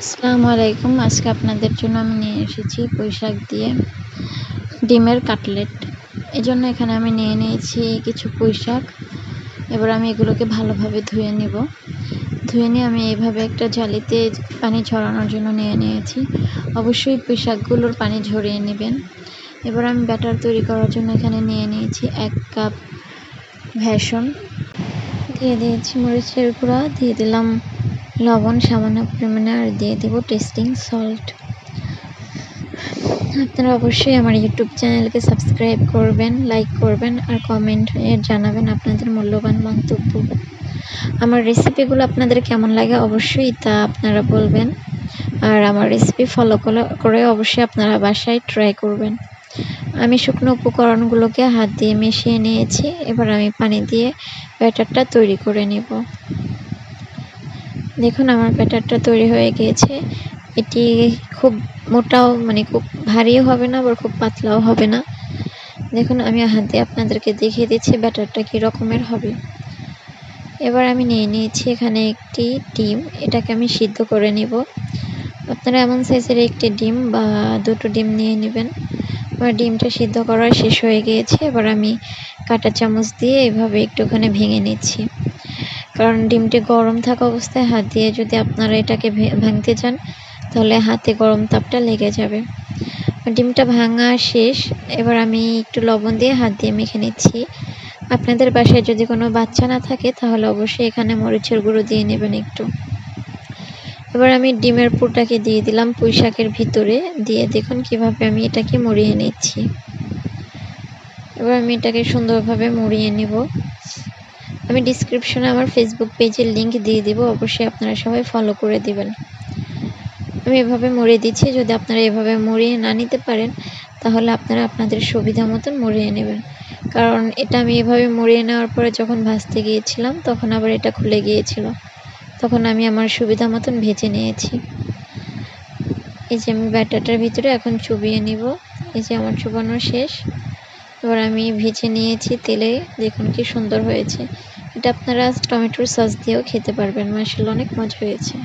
আসসালামু আলাইকুম। আজকে আপনাদের জন্য আমি নিয়ে এসেছি পুঁইশাক দিয়ে ডিমের কাটলেট। এই জন্য এখানে আমি নিয়ে নিয়েছি কিছু পুঁইশাক এবার আমি এগুলোকে ভালোভাবে ধুয়ে নিব। ধুয়ে নিয়ে আমি এইভাবে একটা জালিতে পানি ঝরানোর জন্য নিয়ে নিয়েছি। অবশ্যই পুঁইশাকগুলোর পানি ঝরিয়ে নেবেন। এবার আমি ব্যাটার তৈরি করার জন্য এখানে নিয়ে নিয়েছি এক কাপ ভ্যাসন দিয়ে দিয়েছি মরিচের গুঁড়া। দিয়ে দিলাম লবণ সামান্য পরিমাণে আর দিয়ে দেবো টেস্টিং সল্ট আপনারা অবশ্যই আমার ইউটিউব চ্যানেলকে সাবস্ক্রাইব করবেন লাইক করবেন আর কমেন্ট জানাবেন আপনাদের মূল্যবান মন্তব্য। আমার রেসিপিগুলো আপনাদের কেমন লাগে অবশ্যই তা আপনারা বলবেন। আর আমার রেসিপি ফলো করে অবশ্যই আপনারা বাসায় ট্রাই করবেন। আমি শুকনো উপকরণগুলোকে হাত দিয়ে মিশিয়ে নিয়েছি। এবার আমি পানি দিয়ে ব্যাটারটা তৈরি করে নেব। দেখুন, আমার ব্যাটারটা তৈরি হয়ে গিয়েছে। এটি খুব মোটাও মানে খুব ভারীও হবে না, আবার খুব পাতলাও হবে না। দেখুন, আমি হাতে আপনাদেরকে দেখিয়ে দিচ্ছি ব্যাটারটা কী রকমের হবে। এবার আমি নিয়ে নিয়েছি এখানে একটি ডিম। এটাকে আমি সিদ্ধ করে নিব। আপনারা এমন সাইজের একটি ডিম বা দুটো ডিম নিয়ে নেবেন। আমার ডিমটা সিদ্ধ করা শেষ হয়ে গিয়েছে। এবার আমি কাঁটা চামচ দিয়ে এভাবে একটুখানি ভেঙে নিচ্ছি। কারণ ডিমটি গরম থাকা অবস্থায় হাত দিয়ে যদি আপনারা এটাকে ভাঙতে চান, তাহলে হাতে গরম তাপটা লেগে যাবে। ডিমটা ভাঙা শেষ। এবার আমি একটু লবণ দিয়ে হাত দিয়ে মেখে নিচ্ছি। আপনাদের বাসায় যদি কোনো বাচ্চা না থাকে, তাহলে অবশ্যই এখানে মরিচের গুঁড়ো দিয়ে নেবেন একটু। এবার আমি ডিমের পুরটাকে দিয়ে দিলাম পুঁই শাকের ভিতরে। দিয়ে দেখুন কীভাবে আমি এটাকে মরিয়ে নিচ্ছি। এবার আমি এটাকে সুন্দরভাবে মরিয়ে নিব। আমি ডিসক্রিপশনে আমার ফেসবুক পেজের লিঙ্ক দিয়ে দিব, অবশ্যই আপনারা সবাই ফলো করে দিবেন। আমি এভাবে মরিয়ে দিচ্ছি, যদি আপনারা এভাবে মরিয়ে না নিতে পারেন, তাহলে আপনারা আপনাদের সুবিধা মতন মরিয়ে নেবেন। কারণ এটা আমি এভাবে মরিয়ে নেওয়ার পরে যখন ভাজতে গিয়েছিলাম, তখন আবার এটা খুলে গিয়েছিল। তখন আমি আমার সুবিধা মতন ভেজে নিয়েছি। এই যে আমি ব্যাটারটার ভিতরে এখন চুবিয়ে নিব। এই যে আমার চুবানো শেষ। এবার আমি ভেজে নিয়েছি তেলে, দেখুন কি সুন্দর হয়েছে। এটা আপনারা টমেটোর সস দিয়েও খেতে পারবেন। মাশাল্লাহ অনেক মজা হয়েছে।